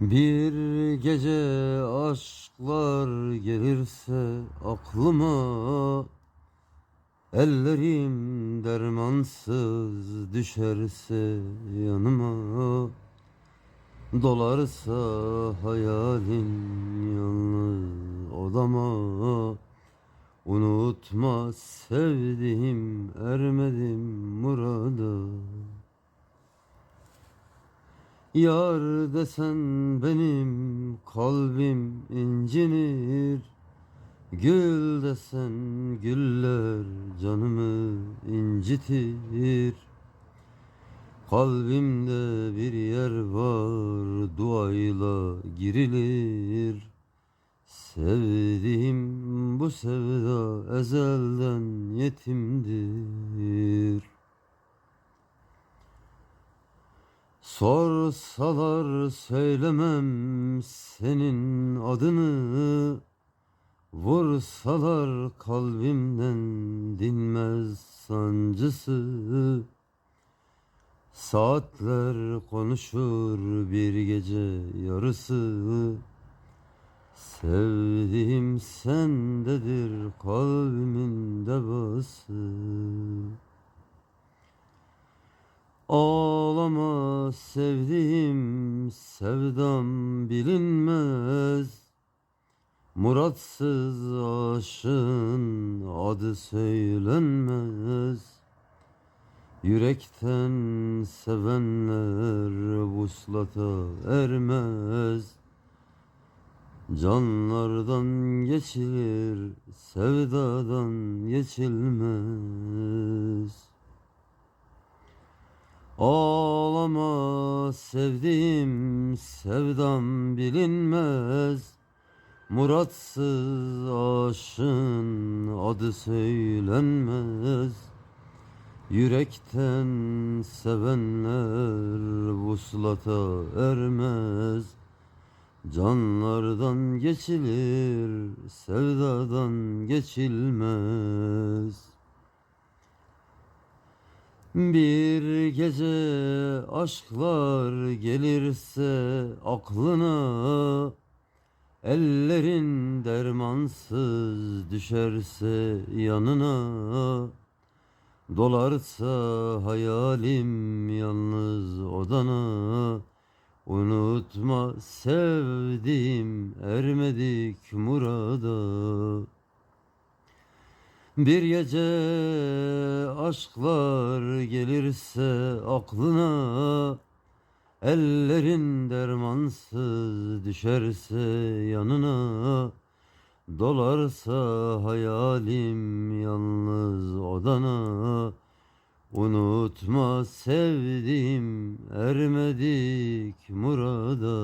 Bir gece aşklar gelirse aklıma Ellerim dermansız düşerse yanıma Dolarsa hayalin yalnız odama. Unutma sevdiğim ermedim murada Yar desen benim kalbim incinir. Gül desen güller canımı incitir. Kalbimde bir yer var duayla girilir. Sevdiğim bu sevda ezelden yetimdir Sorsalar söylemem senin adını Vursalar kalbimden dinmez sancısı. Saatler konuşur bir gece yarısı. Sevdiğim sendedir kalbimin devası. Ağlama sevdiğim sevdam bilinmez. Muratsız aşığın adı söylenmez. Yürekten sevenler vuslata ermez. Canlardan geçilir, sevdadan geçilmez Ağlama sevdiğim sevdam bilinmez. Muratsız aşın adı söylenmez. Yürekten sevenler vuslata ermez. Canlardan geçilir, sevdadan geçilmez bir gece aşklar gelirse aklına Ellerin dermansız düşerse yanına. Dolarsa hayalim yalnız odana. Unutma sevdiğim ermedik murada bir gece aşklar gelirse aklına Ellerin dermansız düşerse yanına Dolarsa hayalim yalnız odana. Unutma sevdim ermedik murada